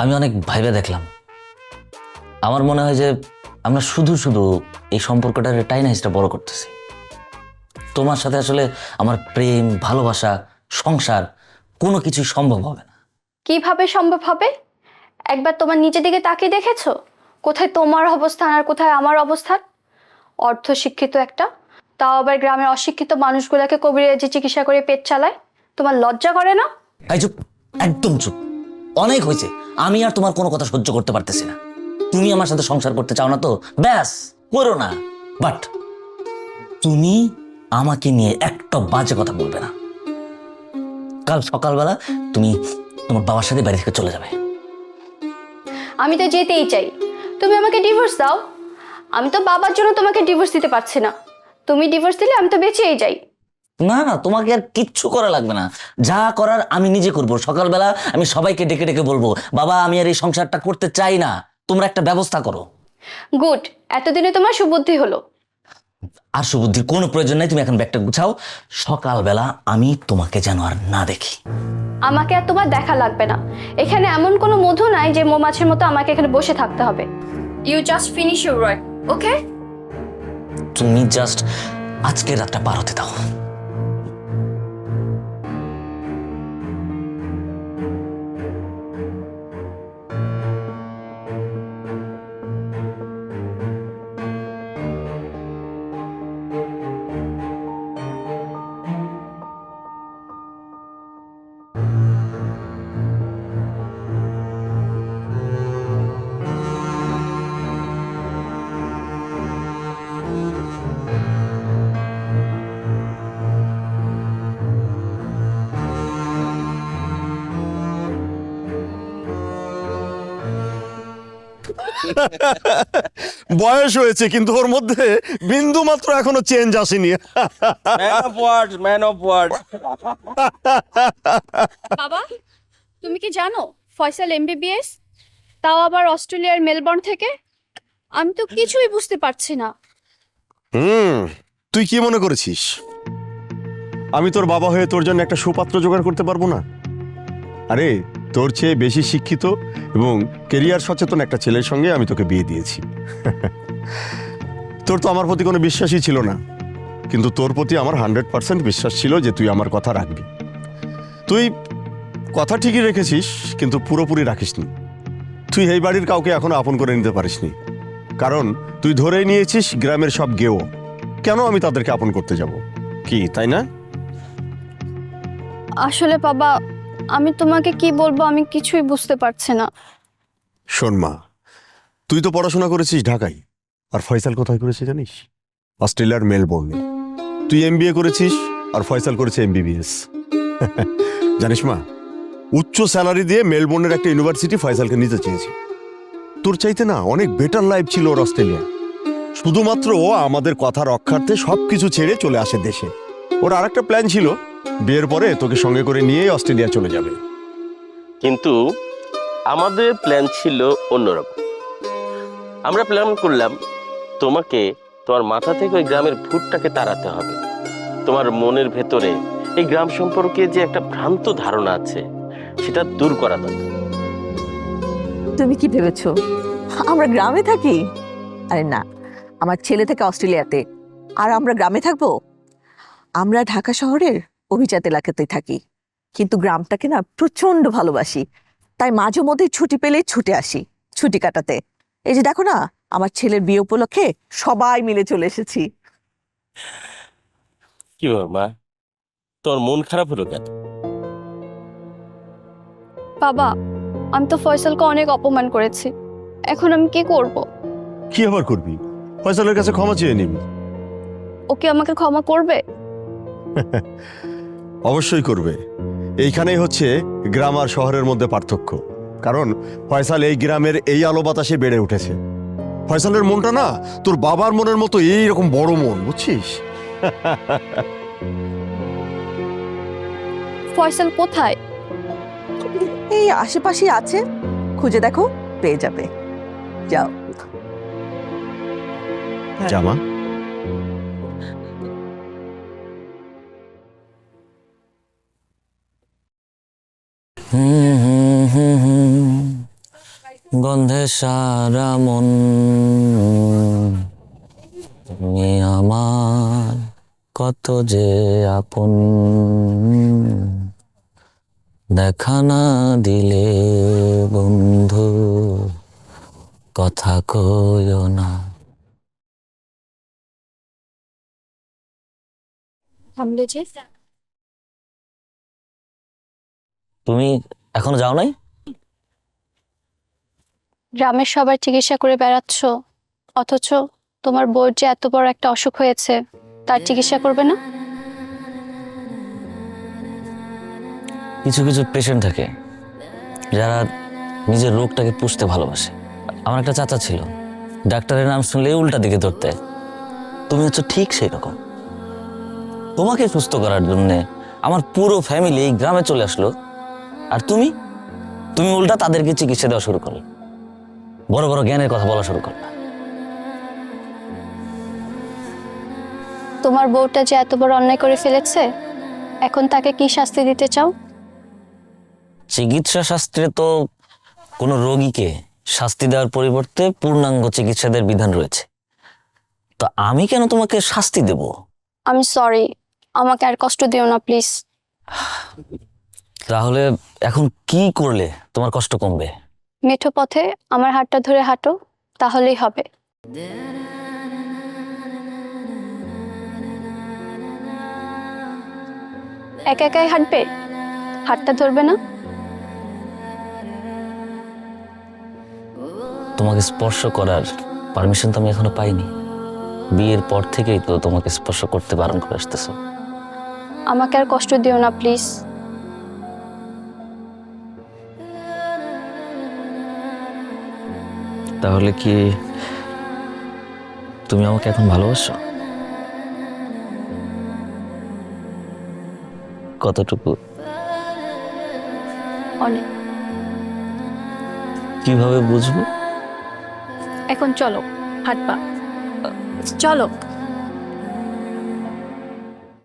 আমি অনেক ভাইবে দেখলাম। আমার মনে হয় যে আমরা শুধু শুধু এই সম্পর্কটার টাইনাইজটা বড় করতেছি। তোমার সাথে আসলে আমার প্রেম ভালোবাসা সংসার কোনো কিছু সম্ভব হবে না। কীভাবে সম্ভব হবে? একবার তোমার নিচের দিকে তাকিয়ে দেখেছ? কোথায় তোমার অবস্থান আর কোথায় আমার অবস্থান? অর্ধ শিক্ষিত একটা তাও আবার গ্রামের অশিক্ষিত মানুষগুলোকে কবিরাজি চিকিৎসা করে পেট চালায়? তোমার লজ্জা করে না? একদম চুপ। অনেক হয়েছে। আমি আর তোমার কোনো কথা সহ্য করতে পারতেছি না। তুমি আমার সাথে সংসার করতে চাও না তো? ব্যাস, করো না। বাট তুমি আমাকে নিয়ে একটা বাজে কথা বলবে না। কাল সকালবেলা তুমি তোমার বাবার সাথে বাড়ি থেকে চলে যাবে। আমি তো যেতেই চাই। তুমি আমাকে ডিভোর্স দাও। আমি তো বাবার জন্য তোমাকে ডিভোর্স দিতে পারছি না। তুমি ডিভোর্স দিলে আমি তো বেঁচেই যাই। না না তোমাকে আর কিচ্ছু করা লাগবে না। যা করার আমি নিজে করব। সকালবেলা আমি সবাইকে ডেকে ডেকে বলব বাবা আমি আর এই সংসারটা করতে চাই না। তোমরা একটা ব্যবস্থা করো। গুড এতদিনে তোমার সুবুদ্ধি হলো। আর সুবুদ্ধির কোনো প্রয়োজন নাই তুমি এখন ব্যাগটা গুছাও। সকালবেলা আমি তোমাকে যেন আর না দেখি। আমাকে আর তোমার দেখা লাগবে না। এখানে এমন কোনো মধু নাই যে মৌমাছির মতো আমাকে এখানে বসে থাকতে হবে। You just finish your work okay তুমি জাস্ট আজকে রাতটা পার হতে দাও। বয়স হয়েছে কিন্তু ওর মধ্যে বিন্দু মাত্র এখনও চেঞ্জ আসেনি। Man of word man of word বাবা তুমি কি জানো ফয়সাল এমবিবিএস তাও আবার অস্ট্রেলিয়ার মেলবোর্ন থেকে? আমি তো কিছুই বুঝতে পারছি না। হুম তুই কি মনে করেছিস? আমি তোর বাবা হয়ে তোর জন্য একটা সুপাত্র জোগাড় করতে পারব না? আরে তোর চেয়ে বেশি শিক্ষিত এবং কেরিয়ার সচেতন একটা ছেলের সঙ্গে আমি তোকে বিয়ে দিয়েছি। তোর তো আমার প্রতি কোনো বিশ্বাসই ছিল না। কিন্তু তোর প্রতি আমার হান্ড্রেড পার্সেন্ট বিশ্বাস ছিল যে তুই আমার কথা রাখবি। তুই কথা ঠিকই রেখেছিস, কিন্তু পুরোপুরি রাখিসনি। তুই এই বাড়ির কাউকে এখনও আপন করে নিতে পারিসনি। কারণ তুই ধরেই নিয়েছিস গ্রামের সব গেও। কেন আমি তাদেরকে আপন করতে যাব? কি, তাই না? আসলে বাবা আমি তোমাকে কি বলব আমি কিছুই বুঝতে পারছি না। শোন মা, তুই তো পড়াশোনা করেছিস ঢাকায়। আর ফয়সাল কোথায় করেছে জানিস? অস্ট্রেলিয়ার মেলবোর্নে। তুই এম করেছিস আর ফয়সাল করেছে এমবিবিএস। জানিস মা, উচ্চ স্যালারি দিয়ে মেলবোর্নের একটা ইউনিভার্সিটি ফয়সালকে নিতে চেয়েছি। তোর চাইতে না অনেক বেটার লাইফ ছিল ওর অস্ট্রেলিয়া। শুধুমাত্র ও আমাদের কথা রক্ষার্থে সব কিছু ছেড়ে চলে আসে দেশে। ওর আরেকটা প্ল্যান ছিল বিয়ের পরে তোকে সঙ্গে করে নিয়েই অস্ট্রেলিয়া চলে যাবে। কিন্তু আমাদের প্ল্যান ছিল অন্যরকম। আমরা প্ল্যান করলাম তোমাকে তোমার মাথা থেকে ওই গ্রামের ভূতটাকে তাড়াতে হবে। তোমার মনের ভেতরে এই গ্রাম সম্পর্কে যে একটা ভ্রান্ত ধারণা আছে সেটা দূর করা দরকার। তুমি কি ভেবেছো? আমরা গ্রামে থাকি? আরে না আমার ছেলে থেকে অস্ট্রেলিয়াতে। আর আমরা গ্রামে থাকব? আমরা ঢাকা শহরের অভিজাত এলাকাতে থাকি। কিন্তু গ্রামটাকে না প্রচণ্ড ভালোবাসি। তাই মাঝে মধ্যে ছুটি পেলেই ছুটে আসি ছুটি কাটাতে। এই যে দেখো না আমার ছেলের বিয়ে উপলক্ষে সবাই মিলে চলে এসেছি। কি মা? তোর মন খারাপ হলো কেন? বাবা আমি তো ফয়সালকে অনেক অপমান করেছি। এখন আমি কি করব? কি আবার করবি? ফয়সালের কাছে ক্ষমা চেয়ে নিবি। ওকে আমাকে ক্ষমা করবে? অবশ্যই করবে। এইখানেই হচ্ছে গ্রাম আর শহরের মধ্যে পার্থক্য। কারণ ফয়সাল এই গ্রামের এই আলো বাতাসে বেড়ে উঠেছে। ফয়সালের মনটা না তোর বাবার মনের মতো এই রকম বড় মন বুঝছিস? ফয়সাল কোথায়? এই আশেপাশেই আছে। খুঁজে দেখো পেয়ে যাবে। যাও। জামা? গন্ধে সারা মন তুমি আমার কত যে আপন। দেখা না দিলে বন্ধু কথা কইও না। তুমি এখনও যাও নাই? গ্রামের সবার চিকিৎসা করে বেড়াচ্ছ, অথচ তোমার বউর যে এত বড় একটা অসুখ হয়েছে, তার চিকিৎসা করবে না? কিছু কিছু পেশেন্ট থাকে, যারা নিজের রোগটাকে পুষতে ভালোবাসে। আমার একটা চাচা ছিল, ডাক্তারের নাম শুনলে উল্টা দিকে ধরতে। তুমি হচ্ছে ঠিক সেই রকম। তোমাকে সুস্থ করার জন্য আমার পুরো ফ্যামিলি এই গ্রামে চলে আসলো। আর তুমি? তুমি উল্টা তাদেরকে চিকিৎসা দেওয়া শুরু করলে। বড় বড় জ্ঞানের কথা বলা শুরু করলে। তোমার বউটা যে এত বড় অন্যায় করে ফেলেছে এখন তাকে কি শাস্তি দিতে চাও? চিকিৎসা শাস্ত্রে তো কোনো রোগীকে শাস্তি দেওয়ার পরিবর্তে পূর্ণাঙ্গ চিকিৎসাদের বিধান রয়েছে। তো আমি কেন তোমাকে শাস্তি দেব? আমি সরি আমাকে আর কষ্ট দিও না প্লিজ। তাহলে এখন কি করলে তোমার কষ্ট কমবে? মেঠো পথে আমার হাতটা ধরে হাঁটো তাহলেই হবে। একা একাই হাঁটবে? হাতটা ধরবে না? তোমাকে স্পর্শ করার পারমিশন তো আমি এখনও পাইনি। বিয়ের পর থেকেই তো তোমাকে স্পর্শ করতে বারণ করে আসতেছো। আমাকে আর কষ্ট দিও না প্লিজ। তাহলে কি তুমি আমাকে এখন ভালোবাসো? কতটুকু? অনেক। কীভাবে বুঝব? এখন চলো হাঁটবা। চলো।